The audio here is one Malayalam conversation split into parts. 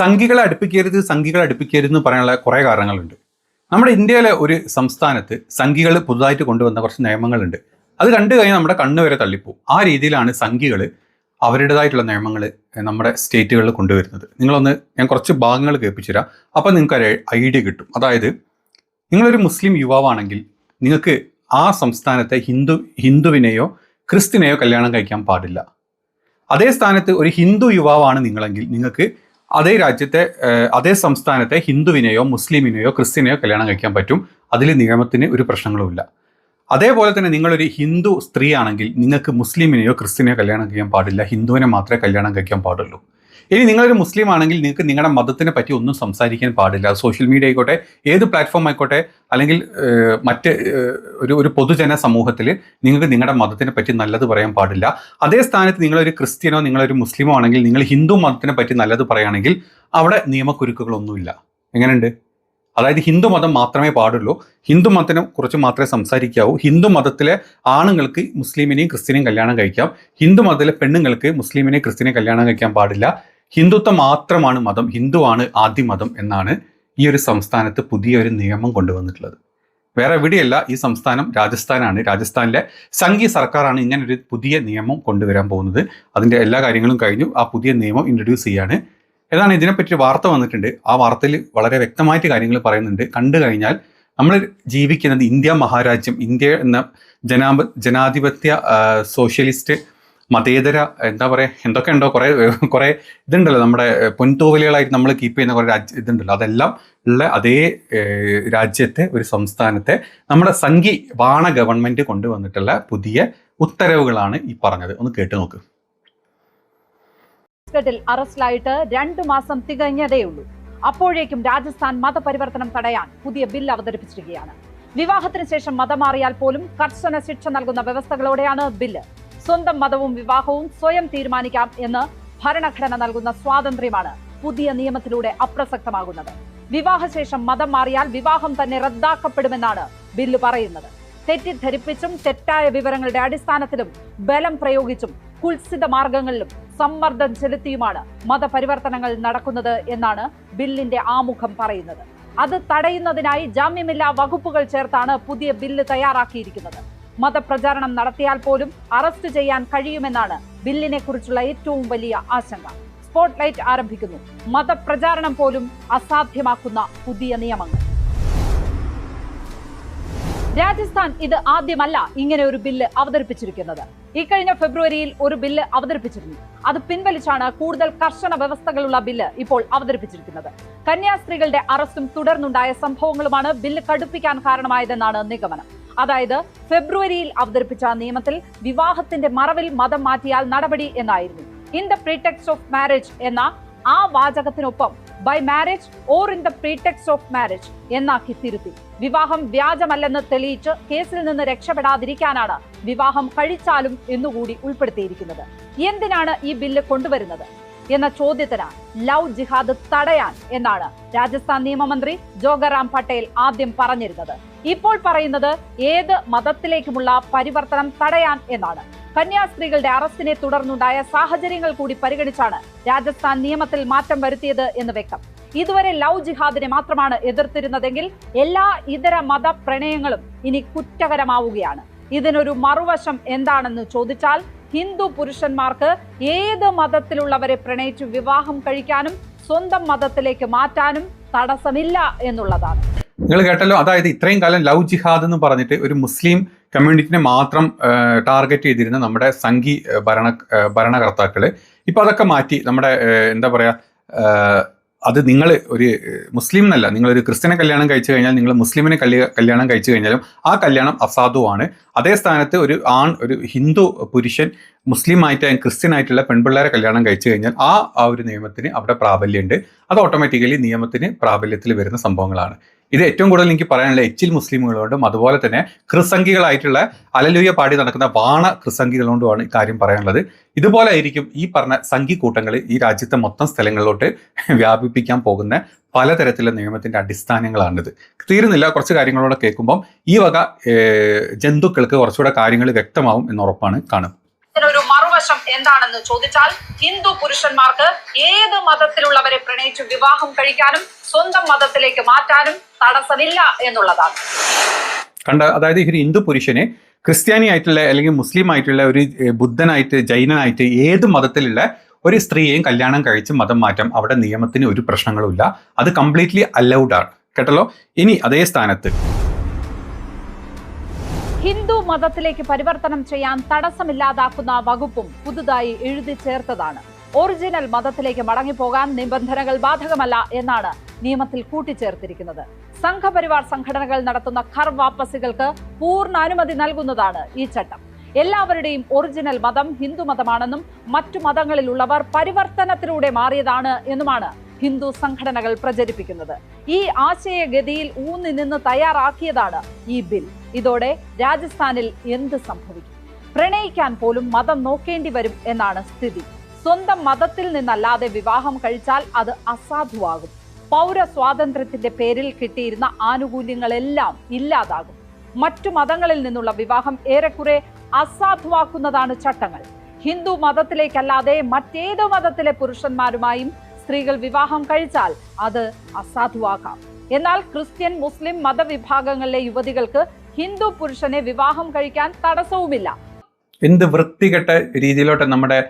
സംഘികളെ അടുപ്പിക്കരുത് സംഘികളെ അടുപ്പിക്കരുത് എന്ന് പറയാനുള്ള കുറേ കാരണങ്ങളുണ്ട്. നമ്മുടെ ഇന്ത്യയിലെ ഒരു സംസ്ഥാനത്ത് സംഘികൾ പുതുതായിട്ട് കൊണ്ടുവന്ന കുറച്ച് നിയമങ്ങളുണ്ട്. അത് കണ്ടു കഴിഞ്ഞാൽ നമ്മുടെ കണ്ണ് വരെ തള്ളിപ്പോവും. ആ രീതിയിലാണ് സംഘികൾ അവരുടേതായിട്ടുള്ള നിയമങ്ങൾ നമ്മുടെ സ്റ്റേറ്റുകളിൽ കൊണ്ടുവരുന്നത്. നിങ്ങളൊന്ന് ഞാൻ കുറച്ച് ഭാഗങ്ങൾ കേൾപ്പിച്ചു തരാം. അപ്പം നിങ്ങൾക്ക് ഒരു ഐഡിയ കിട്ടും. അതായത് നിങ്ങളൊരു മുസ്ലിം യുവാവാണെങ്കിൽ നിങ്ങൾക്ക് ആ സംസ്ഥാനത്തെ ഹിന്ദു ഹിന്ദുവിനെയോ ക്രിസ്ത്യനെയോ കല്യാണം കഴിക്കാൻ പാടില്ല. അതേ സ്ഥാനത്ത് ഒരു ഹിന്ദു യുവാവാണ് നിങ്ങളെങ്കിൽ നിങ്ങൾക്ക് അതേ രാജ്യത്തെ അതേ സംസ്ഥാനത്തെ ഹിന്ദുവിനെയോ മുസ്ലിമിനെയോ ക്രിസ്ത്യനെയോ കല്യാണം കഴിക്കാൻ പറ്റും. അതിൽ നിയമത്തിന് ഒരു പ്രശ്നങ്ങളുമില്ല. അതേപോലെ തന്നെ നിങ്ങളൊരു ഹിന്ദു സ്ത്രീ ആണെങ്കിൽ നിങ്ങൾക്ക് മുസ്ലിമിനെയോ ക്രിസ്ത്യനെയോ കല്യാണം കഴിക്കാൻ പാടില്ല. ഹിന്ദുവിനെ മാത്രമേ കല്യാണം കഴിക്കാൻ പാടുള്ളൂ. ഇനി നിങ്ങളൊരു മുസ്ലിം ആണെങ്കിൽ നിങ്ങൾക്ക് നിങ്ങളുടെ മതത്തിനെ പറ്റി ഒന്നും സംസാരിക്കാൻ പാടില്ല. സോഷ്യൽ മീഡിയ ആയിക്കോട്ടെ ഏത് പ്ലാറ്റ്ഫോം ആയിക്കോട്ടെ അല്ലെങ്കിൽ മറ്റ് ഒരു ഒരു പൊതുജന സമൂഹത്തിൽ നിങ്ങൾക്ക് നിങ്ങളുടെ മതത്തിനെ പറ്റി നല്ലത് പറയാൻ പാടില്ല. അതേ സ്ഥാനത്ത് നിങ്ങളൊരു ക്രിസ്ത്യനോ നിങ്ങളൊരു മുസ്ലിമോ ആണെങ്കിൽ നിങ്ങൾ ഹിന്ദു മതത്തിനെ പറ്റി നല്ലത് പറയുകയാണെങ്കിൽ അവിടെ നിയമക്കുരുക്കുകളൊന്നുമില്ല. എങ്ങനെയുണ്ട്? അതായത് ഹിന്ദു മതം മാത്രമേ പാടുള്ളൂ. ഹിന്ദു മതത്തിനെ കുറിച്ച് മാത്രമേ സംസാരിക്കാവൂ. ഹിന്ദു മതത്തിലെ ആണുങ്ങൾക്ക് മുസ്ലിമിനെയും ക്രിസ്ത്യനെയും കല്യാണം കഴിക്കാം. ഹിന്ദു മതത്തിലെ പെണ്ണുങ്ങൾക്ക് മുസ്ലിമിനെയും ക്രിസ്ത്യനെയും കല്യാണം കഴിക്കാൻ പാടില്ല. ഹിന്ദുത്വം മാത്രമാണ് മതം ഹിന്ദുവാണ് ആദ്യ മതം എന്നാണ് ഈ ഒരു സംസ്ഥാനത്ത് പുതിയൊരു നിയമം കൊണ്ടുവന്നിട്ടുള്ളത്. വേറെ എവിടെയല്ല ഈ സംസ്ഥാനം രാജസ്ഥാനാണ്. രാജസ്ഥാനിലെ സംഘി സർക്കാരാണ് ഇങ്ങനെ ഒരു പുതിയ നിയമം കൊണ്ടുവരാൻ പോകുന്നത്. അതിന്റെ എല്ലാ കാര്യങ്ങളും കഴിഞ്ഞു. ആ പുതിയ നിയമം ഇൻട്രൊഡ്യൂസ് ചെയ്യാണ്. ഏതാണ് ഇതിനെപ്പറ്റി വാർത്ത വന്നിട്ടുണ്ട്. ആ വാർത്തയിൽ വളരെ വ്യക്തമായിട്ട് കാര്യങ്ങൾ പറയുന്നുണ്ട്. കണ്ടു കഴിഞ്ഞാൽ നമ്മൾ ജീവിക്കുന്നത് ഇന്ത്യ മഹാരാജ്യം ഇന്ത്യ എന്ന ജനാ ജനാധിപത്യ സോഷ്യലിസ്റ്റ് മതേതര എന്താ പറയുക എന്തൊക്കെ ഉണ്ടോ കുറേ കുറേ ഇതുണ്ടല്ലോ നമ്മുടെ പൊൻതൂവലുകളായിട്ട് നമ്മൾ കീപ്പ് ചെയ്യുന്ന കുറേ രാജ്യ ഇതുണ്ടല്ലോ. അതെല്ലാം ഉള്ള അതേ രാജ്യത്തെ ഒരു സംസ്ഥാനത്തെ നമ്മുടെ സംഘി വാണ ഗവൺമെന്റ് കൊണ്ടുവന്നിട്ടുള്ള പുതിയ ഉത്തരവുകളാണ് ഈ പറഞ്ഞത്. ഒന്ന് കേട്ട് നോക്ക്. അറസ്റ്റിലായിട്ട് രണ്ടു മാസം തികഞ്ഞതേയുള്ളൂ അപ്പോഴേക്കും രാജസ്ഥാൻ മതപരിവർത്തനം തടയാൻ പുതിയ ബിൽ അവതരിപ്പിച്ചിരിക്കുകയാണ്. വിവാഹത്തിന് ശേഷം മതം മാറിയാൽ പോലും കർശന ശിക്ഷ നൽകുന്ന വ്യവസ്ഥകളോടെയാണ് ബില്ല്. സ്വന്തം മതവും വിവാഹവും സ്വയം തീരുമാനിക്കാം എന്ന് ഭരണഘടന നൽകുന്ന സ്വാതന്ത്ര്യമാണ് പുതിയ നിയമത്തിലൂടെ അപ്രസക്തമാകുന്നത്. വിവാഹശേഷം മതം മാറിയാൽ വിവാഹം തന്നെ റദ്ദാക്കപ്പെടുമെന്നാണ് ബില്ല് പറയുന്നത്. തെറ്റിദ്ധരിപ്പിച്ചും തെറ്റായ വിവരങ്ങളുടെ അടിസ്ഥാനത്തിലും ബലം പ്രയോഗിച്ചും കുത്സിത മാർഗങ്ങളിലും സമ്മർദ്ദം ചെലുത്തിയുമാണ് മതപരിവർത്തനങ്ങൾ നടക്കുന്നത് എന്നാണ് ബില്ലിന്റെ ആമുഖം പറയുന്നത്. അത് തടയുന്നതിനായി ജാമ്യമില്ലാ വകുപ്പുകൾ ചേർത്താണ് പുതിയ ബില്ല് തയ്യാറാക്കിയിരിക്കുന്നത്. മതപ്രചാരണം നടത്തിയാൽ പോലും അറസ്റ്റ് ചെയ്യാൻ കഴിയുമെന്നാണ് ബില്ലിനെ കുറിച്ചുള്ള ഏറ്റവും വലിയ ആശങ്ക. സ്പോട്ട് ലൈറ്റ് ആരംഭിക്കുന്നു. മതപ്രചാരണം പോലും അസാധ്യമാക്കുന്ന പുതിയ നിയമങ്ങൾ. രാജസ്ഥാൻ ഇത് ആദ്യമല്ല ഇങ്ങനെ ഒരു ബില്ല് അവതരിപ്പിച്ചിരിക്കുന്നത്. ഇക്കഴിഞ്ഞ ഫെബ്രുവരിയിൽ ഒരു ബില്ല് അവതരിപ്പിച്ചിരുന്നു. അത് പിൻവലിച്ചാണ് കൂടുതൽ കർശന വ്യവസ്ഥകളുള്ള ബില്ല് ഇപ്പോൾ അവതരിപ്പിച്ചിരിക്കുന്നത്. കന്യാസ്ത്രീകളുടെ അറസ്റ്റും തുടർന്നുണ്ടായ സംഭവങ്ങളുമാണ് ബില്ല് കടുപ്പിക്കാൻ കാരണമായതെന്നാണ് നിഗമനം. അതായത് ഫെബ്രുവരിയിൽ അവതരിപ്പിച്ച നിയമത്തിൽ വിവാഹത്തിന്റെ മറവിൽ മതം മാറ്റിയാൽ നടപടി എന്നായിരുന്നു. In the pretext of marriage എന്ന ആ വാചകത്തിനൊപ്പം by marriage or in the pretext of marriage എന്നാക്കി തിരുത്തി വിവാഹം വ്യാജമല്ലെന്ന് തെളിയിച്ച് കേസിൽ നിന്ന് രക്ഷപ്പെടാതിരിക്കാനാണ് വിവാഹം കഴിച്ചാലും എന്നുകൂടി ഉൾപ്പെടുത്തിയിരിക്കുന്നത്. എന്തിനാണ് ഈ ബില്ല് കൊണ്ടുവരുന്നത്? എന്ന ചോദ്യത്തിന് ലവ് ജിഹാദ് തടയാൻ എന്നാണ് രാജസ്ഥാൻ നിയമമന്ത്രി ജോഗറാം പട്ടേൽ ആദ്യം പറഞ്ഞിരുന്നത്. ഇപ്പോൾ പറയുന്നത് ഏത് മതത്തിലേക്കുമുള്ള പരിവർത്തനം തടയാൻ എന്നാണ്. കന്യാസ്ത്രീകളുടെ അറസ്റ്റിനെ തുടർന്നുണ്ടായ സാഹചര്യങ്ങൾ കൂടി പരിഗണിച്ചാണ് രാജസ്ഥാൻ നിയമത്തിൽ മാറ്റം വരുത്തിയത് എന്ന് വ്യക്തം. ഇതുവരെ ലവ് ജിഹാദിനെ മാത്രമാണ് എതിർത്തിരുന്നതെങ്കിൽ എല്ലാ ഇതര മത പ്രണയങ്ങളും ഇനി കുറ്റകരമാവുകയാണ്. ഇതിനൊരു മറുവശം എന്താണെന്ന് ചോദിച്ചാൽ ഹിന്ദു പുരുഷന്മാർക്ക് ഏത് മതത്തിലുള്ളവരെ പ്രണയിച്ചു വിവാഹം കഴിക്കാനും സ്വന്തം മതത്തിലേക്ക് മാറ്റാനും തടസ്സമില്ല എന്നുള്ളതാണ്. നിങ്ങൾ കേട്ടല്ലോ അതായത് ഇത്രയും കാലം ലവ് ജിഹാദ് എന്ന് പറഞ്ഞിട്ട് ഒരു മുസ്ലിം കമ്മ്യൂണിറ്റിനെ മാത്രം ടാർഗറ്റ് ചെയ്തിരുന്ന നമ്മുടെ സംഘി ഭരണ ഭരണകർത്താക്കൾ ഇപ്പൊ അതൊക്കെ മാറ്റി നമ്മുടെ എന്താ പറയുക അത് നിങ്ങൾ ഒരു മുസ്ലിം എന്നല്ല നിങ്ങളൊരു ക്രിസ്ത്യനെ കല്യാണം കഴിച്ചു കഴിഞ്ഞാൽ നിങ്ങൾ മുസ്ലിമിനെ കല്യ- കല്യാണം കഴിച്ചു കഴിഞ്ഞാലും ആ കല്യാണം അസാധുവാണ്. അതേ സ്ഥാനത്ത് ഒരു ആൺ ഒരു ഹിന്ദു പുരുഷൻ മുസ്ലിം ആയിട്ട് ക്രിസ്ത്യൻ ആയിട്ടുള്ള പെൺപിള്ളേരെ കല്യാണം കഴിച്ചു കഴിഞ്ഞാൽ ആ ആ ഒരു നിയമത്തിന് അവിടെ പ്രാബല്യമുണ്ട്. അത് ഓട്ടോമാറ്റിക്കലി നിയമത്തിന് പ്രാബല്യത്തിൽ വരുന്ന സംഭവങ്ങളാണ്. ഇത് ഏറ്റവും കൂടുതൽ എനിക്ക് പറയാനുള്ള എച്ചിൽ മുസ്ലിമുകളോടും അതുപോലെ തന്നെ ക്രിസംഖികളായിട്ടുള്ള അലലുയ പാടി നടക്കുന്ന വാണ ക്രിസംഖികളോടുമാണ് കാര്യം പറയാനുള്ളത്. ഇതുപോലെ ആയിരിക്കും ഈ പറഞ്ഞ സംഘി കൂട്ടങ്ങൾ ഈ രാജ്യത്തെ മൊത്തം സ്ഥലങ്ങളിലോട്ട് വ്യാപിപ്പിക്കാൻ പോകുന്ന പലതരത്തിലുള്ള നിയമത്തിന്റെ അടിസ്ഥാനങ്ങളാണിത്. തീരുന്നില്ല കുറച്ച് കാര്യങ്ങളോടെ കേൾക്കുമ്പം ഈ വക ജന്തുക്കൾക്ക് കുറച്ചുകൂടെ കാര്യങ്ങൾ വ്യക്തമാവും എന്നുറപ്പാണ് കാണും മറുവശം എന്താണെന്ന് ചോദിച്ചാൽ ഹിന്ദു പുരുഷന്മാർക്ക് ഏത് മതത്തിലുള്ളവരെ പ്രണയിച്ചു വിവാഹം കഴിക്കാനും സ്വന്തം മതത്തിലേക്ക് മാറ്റാനും തടസ്സമില്ല എന്നുള്ളതാണ്. കണ്ട അതായത് ഒരു ഹിന്ദു പുരുഷനെ ക്രിസ്ത്യാനി ആയിട്ടുള്ള അല്ലെങ്കിൽ മുസ്ലിം ആയിട്ടുള്ള ഒരു ബുദ്ധനായിട്ട് ജൈനനായിട്ട് ഏത് മതത്തിലുള്ള ഒരു സ്ത്രീയെയും കല്യാണം കഴിച്ച് മതം മാറ്റാം അവിടെ നിയമത്തിന് ഒരു പ്രശ്നങ്ങളുമില്ല അത് കംപ്ലീറ്റ്ലി അലൗഡ് ആണ്. കേട്ടല്ലോ? ഇനി അതേ സ്ഥാനത്ത് ഹിന്ദു മതത്തിലേക്ക് പരിവർത്തനം ചെയ്യാൻ തടസ്സമില്ലാതാക്കുന്ന വകുപ്പും പുതുതായി എഴുതി ചേർത്തതാണ്. ഒറിജിനൽ മതത്തിലേക്ക് മടങ്ങിപ്പോകാൻ നിബന്ധനകൾ ബാധകമല്ല എന്നാണ് നിയമത്തിൽ കൂട്ടിച്ചേർത്തിരിക്കുന്നത്. സംഘപരിവാർ സംഘടനകൾ നടത്തുന്ന ഖർ വാപ്പസികൾക്ക് പൂർണ അനുമതി നൽകുന്നതാണ് ഈ ചട്ടം. എല്ലാവരുടെയും ഒറിജിനൽ മതം ഹിന്ദു മതമാണെന്നും മറ്റു മതങ്ങളിലുള്ളവർ പരിവർത്തനത്തിലൂടെ മാറിയതാണ് എന്നുമാണ് ഹിന്ദു സംഘടനകൾ പ്രചരിപ്പിക്കുന്നത്. ഈ ആശയഗതിയിൽ ഊന്നി നിന്ന് തയ്യാറാക്കിയതാണ് ഈ ബിൽ. ഇതോടെ രാജസ്ഥാനിൽ എന്ത് സംഭവിക്കും? പ്രണയിക്കാൻ പോലും മതം നോക്കേണ്ടി വരും എന്നാണ് സ്ഥിതി. സ്വന്തം മതത്തിൽ നിന്നല്ലാതെ വിവാഹം കഴിച്ചാൽ അത് അസാധുവാകും. പൗര സ്വാതന്ത്ര്യത്തിന്റെ പേരിൽ കിട്ടിയിരുന്ന ആനുകൂല്യങ്ങളെല്ലാം ഇല്ലാതാകും. മറ്റു മതങ്ങളിൽ നിന്നുള്ള വിവാഹം ഏറെക്കുറെ അസാധുവാക്കുന്നതാണ് ചട്ടങ്ങൾ. ഹിന്ദു മതത്തിലേക്കല്ലാതെ മറ്റേത് മതത്തിലെ പുരുഷന്മാരുമായും സ്ത്രീകൾ വിവാഹം കഴിച്ചാൽ അത് അസാധുവാക്കാം. എന്നാൽ ക്രിസ്ത്യൻ മുസ്ലിം മതവിഭാഗങ്ങളിലെ യുവതികൾക്ക് ഹിന്ദു പുരുഷനെ വിവാഹം കഴിക്കാൻ തടസ്സവുമില്ല. എന്ത് വൃത്തികെട്ട രീതിയിലോട്ട് നമ്മുടെ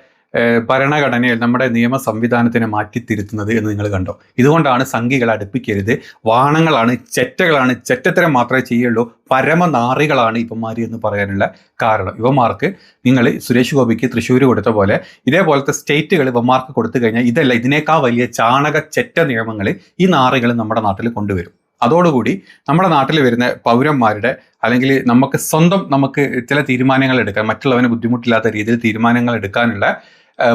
ഭരണഘടനയിൽ നമ്മുടെ നിയമ സംവിധാനത്തിനെ മാറ്റിത്തിരുത്തുന്നത് എന്ന് നിങ്ങൾ കണ്ടോ? ഇതുകൊണ്ടാണ് സംഘികൾ അടുപ്പിക്കരുത്. വാണങ്ങളാണ് ചെറ്റകളാണ് ചെറ്റത്തരം മാത്രമേ ചെയ്യുള്ളൂ. പരമനാറികളാണ് ഇവന്മാര് എന്ന് പറയാനുള്ള കാരണം. ഇവന്മാർക്ക് നിങ്ങൾ സുരേഷ് ഗോപിക്ക് തൃശ്ശൂർ കൊടുത്ത പോലെ ഇതേപോലത്തെ സ്റ്റേറ്റുകൾ ഇവന്മാർക്ക് കൊടുത്തു കഴിഞ്ഞാൽ ഇതല്ല ഇതിനേക്കാൾ വലിയ ചാണക ചെറ്റ നിയമങ്ങൾ ഈ നാറികൾ നമ്മുടെ നാട്ടിൽ കൊണ്ടുവരും. അതോടുകൂടി നമ്മുടെ നാട്ടിൽ വരുന്ന പൗരന്മാരുടെ അല്ലെങ്കിൽ നമുക്ക് സ്വന്തം നമുക്ക് ചില തീരുമാനങ്ങൾ എടുക്കാൻ മറ്റുള്ളവന് ബുദ്ധിമുട്ടില്ലാത്ത രീതിയിൽ തീരുമാനങ്ങൾ എടുക്കാനുള്ള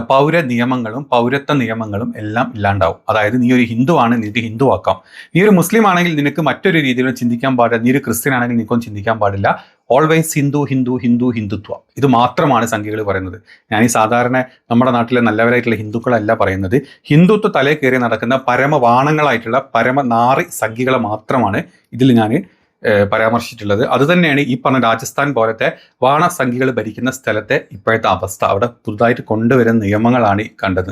പൗര നിയമങ്ങളും പൗരത്വ നിയമങ്ങളും എല്ലാം ഇല്ലാണ്ടാവും. അതായത് നീ ഒരു ഹിന്ദു ആണ് നിനക്ക് ഹിന്ദു ആക്കാം നീ ഒരു മുസ്ലിം ആണെങ്കിൽ നിനക്ക് മറ്റൊരു രീതിയിൽ ചിന്തിക്കാൻ പാടില്ല. നീ ഒരു ക്രിസ്ത്യൻ ആണെങ്കിൽ നിനക്കൊന്നും ചിന്തിക്കാൻ പാടില്ല. ഓൾവേസ് ഹിന്ദു ഹിന്ദു ഹിന്ദു ഹിന്ദുത്വം. ഇത് മാത്രമാണ് സംഖ്യകൾ പറയുന്നത്. ഞാൻ ഈ സാധാരണ നമ്മുടെ നാട്ടിലെ നല്ലവരായിട്ടുള്ള ഹിന്ദുക്കളല്ല പറയുന്നത്. ഹിന്ദുത്വ തലേ കയറി നടക്കുന്ന പരമവാണങ്ങളായിട്ടുള്ള പരമനാറി സംഖ്യകളെ മാത്രമാണ് ഇതിൽ ഞാൻ പരാമർശിച്ചിട്ടുള്ളത്. അതുതന്നെയാണ് ഈ പറഞ്ഞ രാജസ്ഥാൻ പോലത്തെ വാണസംഖ്യകൾ ഭരിക്കുന്ന സ്ഥലത്തെ ഇപ്പോഴത്തെ അവസ്ഥ. അവിടെ പുതുതായിട്ട് കൊണ്ടുവരുന്ന നിയമങ്ങളാണ് കണ്ടത്.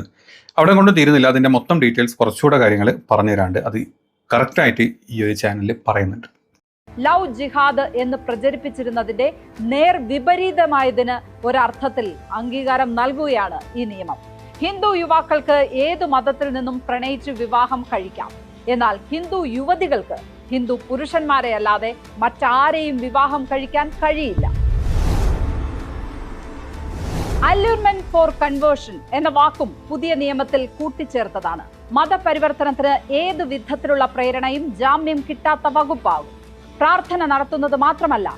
അവിടെ കൊണ്ട് തീരുന്നില്ല. അതിന്റെ മൊത്തം ഡീറ്റെയിൽസ് കുറച്ചുകൂടെ കാര്യങ്ങൾ പറഞ്ഞുതരാണ്ട് അത് കറക്റ്റായിട്ട് ഈ ഒരു ചാനലിൽ പറയുന്നുണ്ട്. ലവ് ജിഹാദ് എന്ന് പ്രചരിപ്പിച്ചിരുന്നതിന്റെ നേർ വിപരീതമായതിന് ഒരർത്ഥത്തിൽ അംഗീകാരം നൽകുകയാണ് ഈ നിയമം. ഹിന്ദു യുവാക്കൾക്ക് ഏതു മതത്തിൽ നിന്നും പ്രണയിച്ച് വിവാഹം കഴിക്കാം? എന്നാൽ ഹിന്ദു യുവതികൾക്ക് ഹിന്ദു പുരുഷന്മാരെ അല്ലാതെ മറ്റാരെയും വിവാഹം കഴിക്കാൻ കഴിയില്ല. അല്യൂർമെന്റ് ഫോർ കൺവേർഷൻ എന്ന വാക്കും പുതിയ നിയമത്തിൽ കൂട്ടിച്ചേർത്തതാണ്. മതപരിവർത്തനത്തിന് ഏത് വിധത്തിലുള്ള പ്രേരണയും ജാമ്യം കിട്ടാത്ത വകുപ്പാകും. പ്രാർത്ഥന നടത്തുന്നത് മാത്രമല്ല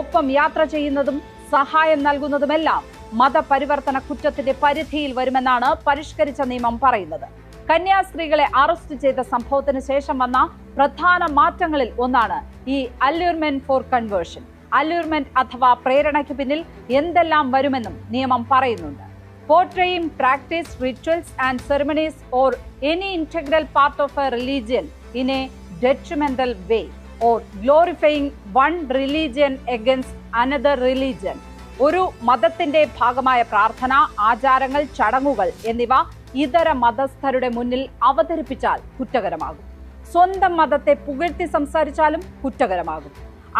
ഒപ്പം യാത്ര ചെയ്യുന്നതും സഹായം നൽകുന്നതുമെല്ലാം മതപരിവർത്തന കുറ്റത്തിന്റെ പരിധിയിൽ വരുമെന്നാണ് പരിഷ്കരിച്ച നിയമം പറയുന്നത്. കന്യാസ്ത്രീകളെ അറസ്റ്റ് ചെയ്ത സംഭവത്തിന് ശേഷം വന്ന പ്രധാന മാറ്റങ്ങളിൽ ഒന്നാണ് ഈ അല്യൂർമെന്റ് ഫോർ കൺവേർഷൻ അല്യൂർമെന്റ് അഥവാ പ്രേരണയ്ക്ക് പിന്നിൽ എന്തെല്ലാം വരുമെന്നും നിയമം പറയുന്നുണ്ട്. Portraying practice rituals and ceremonies or any integral part of a religion in a detrimental way or glorifying one religion against another religion ഒരു മതത്തിന്റെ ഭാഗമായ പ്രാർത്ഥന ആചാരങ്ങൾ ചടങ്ങുകൾ എന്നിവ ഇതര മതസ്ഥരുടെ മുന്നിൽ അവതരിപ്പിച്ചാൽ കുറ്റകരമാകും. സ്വന്തം മതത്തെ പുകഴ്ത്തി സംസാരിച്ചാലും കുറ്റകരമാകും.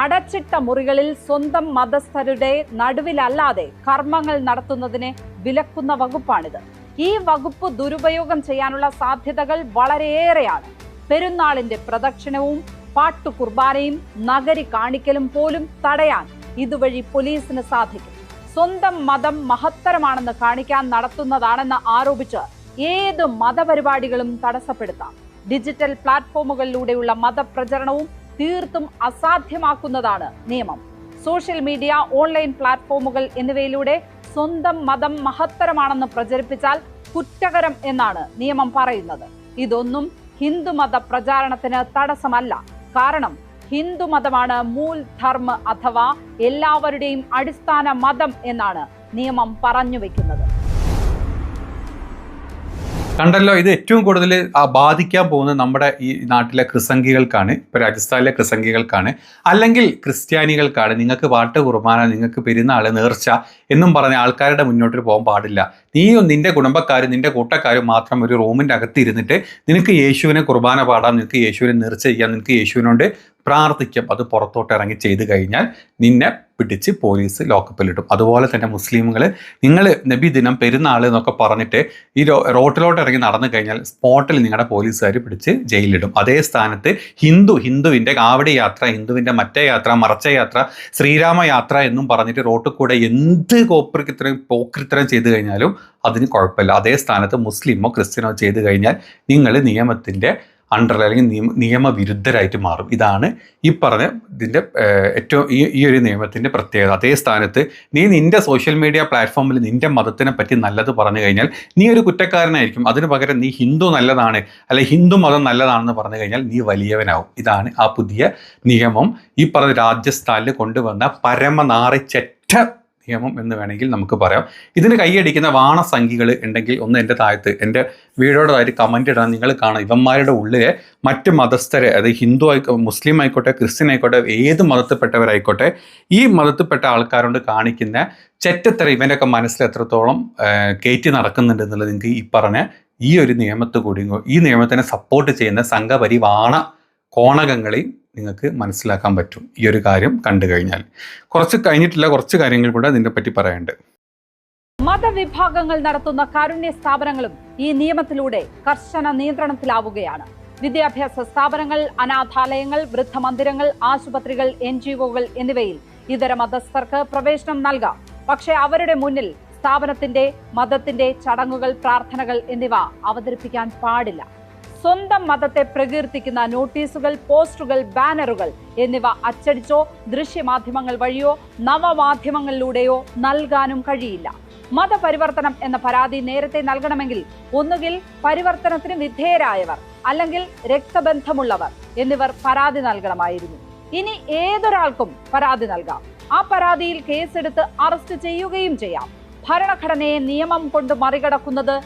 അടച്ചിട്ട മുറികളിൽ സ്വന്തം മതസ്ഥരുടെ നടുവിലല്ലാതെ കർമ്മങ്ങൾ നടത്തുന്നതിനെ വിലക്കുന്ന വകുപ്പാണിത്. ഈ വകുപ്പ് ദുരുപയോഗം ചെയ്യാനുള്ള സാധ്യതകൾ വളരെയേറെയാണ്. പെരുന്നാളിന്റെ പ്രദക്ഷിണവും പാട്ടു കുർബാനയും നഗരി കാണിക്കലും പോലും തടയാൻ ഇതുവഴി പോലീസിന് സാധിക്കും. സ്വന്തം മതം മഹത്തരമാണെന്ന് കാണിക്കാൻ നടത്തുന്നതാണെന്ന് ആരോപിച്ച് ഏത് മതപരിപാടികളും തടസ്സപ്പെടുത്താം. ഡിജിറ്റൽ പ്ലാറ്റ്ഫോമുകളിലൂടെയുള്ള മതപ്രചരണവും തീർത്തും അസാധ്യമാക്കുന്നതാണ് നിയമം. സോഷ്യൽ മീഡിയ ഓൺലൈൻ പ്ലാറ്റ്ഫോമുകൾ എന്നിവയിലൂടെ സ്വന്തം മതം മഹത്തരമാണെന്ന് പ്രചരിപ്പിച്ചാൽ കുറ്റകരം എന്നാണ് നിയമം പറയുന്നത്. ഇതൊന്നും ഹിന്ദുമത പ്രചാരണത്തിന് തടസ്സമല്ല. കാരണം ഹിന്ദുമതമാണ് മൂൽ ധർമ്മ അഥവാ എല്ലാവരുടെയും അടിസ്ഥാന മതം എന്നാണ് നിയമം പറഞ്ഞു വെക്കുന്നത്. കണ്ടല്ലോ ഇത് ഏറ്റവും കൂടുതൽ ആ, ബാധിക്കാൻ പോകുന്നത് നമ്മുടെ ഈ നാട്ടിലെ ക്രിസംഗികൾക്കാണ് ഇപ്പോൾ രാജസ്ഥാനിലെ ക്രിസംഗികൾക്കാണ് അല്ലെങ്കിൽ ക്രിസ്ത്യാനികൾക്കാണ്. നിങ്ങൾക്ക് പാട്ട് കുർബാന നിങ്ങൾക്ക് പെരുന്നാൾ നേർച്ച എന്നും പറഞ്ഞ ആൾക്കാരുടെ മുന്നോട്ട് പോകാൻ പാടില്ല. നീയും നിന്റെ കുടുംബക്കാരും നിന്റെ കൂട്ടക്കാരും മാത്രം ഒരു റൂമിന്റെ അകത്ത് ഇരുന്നിട്ട് നിനക്ക് യേശുവിനെ കുർബാന പാടാം നിനക്ക് യേശുവിനെ നേർച്ച ചെയ്യാം നിനക്ക് യേശുവിനോട് പ്രാർത്ഥിക്കാം. അത് പുറത്തോട്ട് ഇറങ്ങി ചെയ്തു കഴിഞ്ഞാൽ നിന്നെ പിടിച്ച് പോലീസ് ലോക്കപ്പിലിടും അതുപോലെ തന്നെ മുസ്ലിമുകൾ നിങ്ങൾ നബി ദിനം പെരുന്നാൾ എന്നൊക്കെ പറഞ്ഞിട്ട് ഈ റോട്ടിലോട്ട് ഇറങ്ങി നടന്നു കഴിഞ്ഞാൽ സ്പോട്ടിൽ നിങ്ങളുടെ പോലീസുകാർ പിടിച്ച് ജയിലിടും അതേ സ്ഥാനത്ത് ഹിന്ദു ഹിന്ദുവിന്റെ കാവടി യാത്ര ഹിന്ദുവിന്റെ മറ്റേ യാത്ര മറച്ച യാത്ര ശ്രീരാമ യാത്ര എന്നും പറഞ്ഞിട്ട് റോട്ടിൽ കൂടെ എന്ത് കോപ്രിത്തരം പോക്രിത്തരം ചെയ്തു കഴിഞ്ഞാലും അതിന് കുഴപ്പമില്ല. അതേ സ്ഥാനത്ത് മുസ്ലിമോ ക്രിസ്ത്യനോ ചെയ്തു കഴിഞ്ഞാൽ നിങ്ങൾ നിയമത്തിന്റെ അണ്ടർ അല്ലെങ്കിൽ നിയമ നിയമവിരുദ്ധരായിട്ട് മാറും. ഇതാണ് ഈ പറഞ്ഞ ഇതിന്റെ ഏറ്റവും ഈ ഈ ഒരു നിയമത്തിന്റെ പ്രത്യേകത. അതേ സ്ഥാനത്ത് നീ നിന്റെ സോഷ്യൽ മീഡിയ പ്ലാറ്റ്ഫോമിൽ നിന്റെ മതത്തിനെ പറ്റി നല്ലത് പറഞ്ഞു കഴിഞ്ഞാൽ നീ ഒരു കുറ്റക്കാരനായിരിക്കും. അതിന് പകരം നീ ഹിന്ദു നല്ലതാണ് അല്ലെ ഹിന്ദു മതം നല്ലതാണെന്ന് പറഞ്ഞു കഴിഞ്ഞാൽ നീ വലിയവനാവും. ഇതാണ് ആ പുതിയ നിയമം. ഈ പറഞ്ഞ രാജസ്ഥാനിൽ കൊണ്ടുവന്ന പരമനാറി ചെറ്റ നിയമം എന്ന് വേണമെങ്കിൽ നമുക്ക് പറയാം. ഇതിന് കൈയടിക്കുന്ന വാണസംഖികൾ ഉണ്ടെങ്കിൽ ഒന്ന് എന്റെ താഴത്ത് എന്റെ വീടോടെ താഴത്ത് കമന്റ് ഇടാൻ നിങ്ങൾ കാണാം. ഇവന്മാരുടെ ഉള്ളിലെ മറ്റ് മതസ്ഥരെ അതായത് ഹിന്ദു ആയിക്കോട്ടെ മുസ്ലിം ആയിക്കോട്ടെ ക്രിസ്ത്യൻ ആയിക്കോട്ടെ ഏത് മതത്തിൽപ്പെട്ടവരായിക്കോട്ടെ ഈ മതത്തിൽപ്പെട്ട ആൾക്കാരോട് കാണിക്കുന്ന ചെറ്റത്തര ഇവന്റെയൊക്കെ മനസ്സിൽ എത്രത്തോളം കയറ്റി നടക്കുന്നുണ്ട് എന്നുള്ളത് നിങ്ങൾക്ക് ഈ പറഞ്ഞ ഈ ഒരു നിയമത്ത് കൂടി ഈ നിയമത്തിനെ സപ്പോർട്ട് ചെയ്യുന്ന സംഘപരിവാണ കോണകങ്ങളെയും നിങ്ങൾക്ക് മനസ്സിലാക്കാൻ പറ്റും ഈ ഒരു കാര്യം കണ്ടു കഴിഞ്ഞാൽ. കുറച്ച് കഴിഞ്ഞിട്ടില്ല കുറച്ച് കാര്യങ്ങൾ കൂടെ അതിനെ പറ്റി പറയാനുണ്ട്. മതവിഭാഗങ്ങൾ നടത്തുന്ന കാരുണ്യ സ്ഥാപനങ്ങളും ഈ നിയമത്തിലൂടെ കർശന നിയന്ത്രണത്തിലാവുകയാണ്. വിദ്യാഭ്യാസ സ്ഥാപനങ്ങൾ അനാഥാലയങ്ങൾ വൃദ്ധമന്ദിരങ്ങൾ ആശുപത്രികൾ എൻ ജി ഒകൾ എന്നിവയിൽ ഇതര മതസ്ഥർക്ക് പ്രവേശനം നൽകാം. പക്ഷേ അവരുടെ മുന്നിൽ സ്ഥാപനത്തിന്റെ മതത്തിന്റെ ചടങ്ങുകൾ പ്രാർത്ഥനകൾ എന്നിവ അവതരിപ്പിക്കാൻ പാടില്ല. സ്വന്തം മതത്തെ പ്രകീർത്തിക്കുന്ന നോട്ടീസുകൾ പോസ്റ്ററുകൾ ബാനറുകൾ എന്നിവ അച്ചടിച്ചോ ദൃശ്യമാധ്യമങ്ങൾ വഴിയോ നവമാധ്യമങ്ങളിലൂടെയോ നൽകാനും കഴിയില്ല. മതപരിവർത്തനം എന്ന പരാതി നേരത്തെ നൽകണമെങ്കിൽ ഒന്നുകിൽ പരിവർത്തനത്തിന് വിധേയരായവർ അല്ലെങ്കിൽ രക്തബന്ധമുള്ളവർ എന്നിവർ പരാതി നൽകണമായിരുന്നു. ഇനി ഏതൊരാൾക്കും പരാതി നൽകാം. ആ പരാതിയിൽ കേസെടുത്ത് അറസ്റ്റ് ചെയ്യുകയും ചെയ്യാം. ഭരണഘടനയെ നിയമം കൊണ്ട് മറികടക്കുന്നത്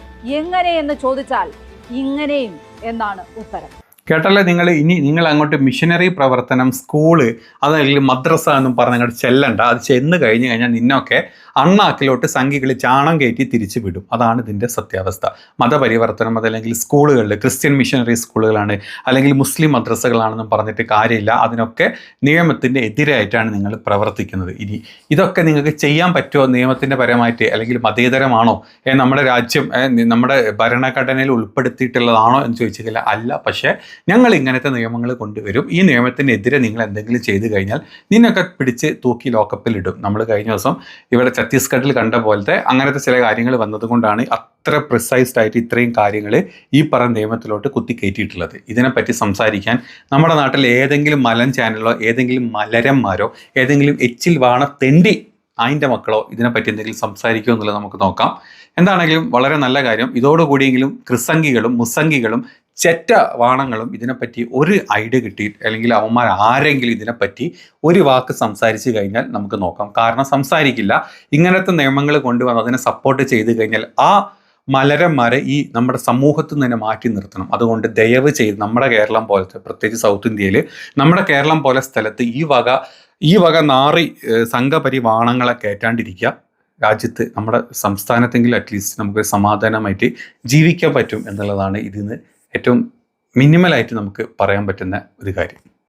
എങ്ങനെയെന്ന് ചോദിച്ചാൽ ഇങ്ങനെയും എന്നാണ് ഉത്തരം. കേട്ടല്ലേ നിങ്ങൾ ഇനി നിങ്ങൾ അങ്ങോട്ട് മിഷനറി പ്രവർത്തനം സ്കൂൾ അതല്ലെങ്കിൽ മദ്രസ എന്നും പറഞ്ഞ് അങ്ങോട്ട് ചെല്ലണ്ട. അത് ചെന്ന് കഴിഞ്ഞ് കഴിഞ്ഞാൽ നിന്നൊക്കെ അണ്ണാക്കിലോട്ട് സംഖ്യകൾ ചാണം കയറ്റി തിരിച്ചു വിടും. അതാണ് ഇതിന്റെ സത്യാവസ്ഥ. മതപരിവർത്തനം അതല്ലെങ്കിൽ സ്കൂളുകളിൽ ക്രിസ്ത്യൻ മിഷനറി സ്കൂളുകളാണ് അല്ലെങ്കിൽ മുസ്ലിം മദ്രസകളാണെന്നും പറഞ്ഞിട്ട് കാര്യമില്ല. അതിനൊക്കെ നിയമത്തിന്റെ എതിരായിട്ടാണ് നിങ്ങൾ പ്രവർത്തിക്കുന്നത്. ഇനി ഇതൊക്കെ നിങ്ങൾക്ക് ചെയ്യാൻ പറ്റുമോ? നിയമത്തിന്റെ പരമായിട്ട് അല്ലെങ്കിൽ മതേതരമാണോ? നമ്മുടെ രാജ്യം നമ്മുടെ ഭരണഘടനയിൽ ഉൾപ്പെടുത്തിയിട്ടുള്ളതാണോ എന്ന് ചോദിച്ചു കഴിഞ്ഞാൽ അല്ല പക്ഷേ ഞങ്ങൾ ഇങ്ങനത്തെ നിയമങ്ങൾ കൊണ്ടുവരും. ഈ നിയമത്തിനെതിരെ നിങ്ങൾ എന്തെങ്കിലും ചെയ്തു കഴിഞ്ഞാൽ നിന്നൊക്കെ പിടിച്ച് തൂക്കി ലോക്കപ്പിൽ ഇടും. നമ്മൾ കഴിഞ്ഞ ദിവസം ഇവിടെ ഛത്തീസ്ഗഡിൽ കണ്ട പോലത്തെ അങ്ങനത്തെ ചില കാര്യങ്ങൾ വന്നതുകൊണ്ടാണ് അത്ര പ്രിസൈസ്ഡ് ആയിട്ട് ഇത്രയും കാര്യങ്ങൾ ഈ പറഞ്ഞ നിയമത്തിലോട്ട് കുത്തി കുത്തിക്കയറ്റിയിട്ടുള്ളത്. ഇതിനെപ്പറ്റി സംസാരിക്കാൻ നമ്മുടെ നാട്ടിൽ ഏതെങ്കിലും മലൻ ചാനലോ ഏതെങ്കിലും മലരന്മാരോ ഏതെങ്കിലും എച്ചിൽ വാണ തെണ്ടി അതിന്റെ മക്കളോ ഇതിനെപ്പറ്റി എന്തെങ്കിലും സംസാരിക്കുമോ എന്നുള്ളത് നമുക്ക് നോക്കാം. എന്താണെങ്കിലും വളരെ നല്ല കാര്യം. ഇതോടുകൂടിയെങ്കിലും ക്രിസംഗികളും മുസംഗികളും ചെറ്റ വാണങ്ങളും ഇതിനെപ്പറ്റി ഒരു ഐഡിയ കിട്ടി അല്ലെങ്കിൽ അവന്മാർ ആരെങ്കിലും ഇതിനെപ്പറ്റി ഒരു വാക്ക് സംസാരിച്ചു കഴിഞ്ഞാൽ നമുക്ക് നോക്കാം. കാരണം സംസാരിക്കില്ല. ഇങ്ങനത്തെ നിയമങ്ങൾ കൊണ്ടുവന്ന് അതിനെ സപ്പോർട്ട് ചെയ്തു കഴിഞ്ഞാൽ ആ മലരന്മാരെ ഈ നമ്മുടെ സമൂഹത്തിൽ നിന്ന് തന്നെ മാറ്റി നിർത്തണം. അതുകൊണ്ട് ദയവ് ചെയ്ത് നമ്മുടെ കേരളം പോലത്തെ പ്രത്യേകിച്ച് സൗത്ത് ഇന്ത്യയിൽ നമ്മുടെ കേരളം പോലെ സ്ഥലത്ത് ഈ വക ഈ വക നാറി സംഘപരിവാണങ്ങളെ കയറ്റാണ്ടിരിക്കുക. രാജ്യത്ത് നമ്മുടെ സംസ്ഥാനത്തെങ്കിലും അറ്റ്ലീസ്റ്റ് നമുക്ക് സമാധാനമായിട്ട് ജീവിക്കാൻ പറ്റും എന്നുള്ളതാണ് ഇതിന് ഏറ്റവും മിനിമലായിട്ട് നമുക്ക് പറയാൻ പറ്റുന്ന ഒരു കാര്യം.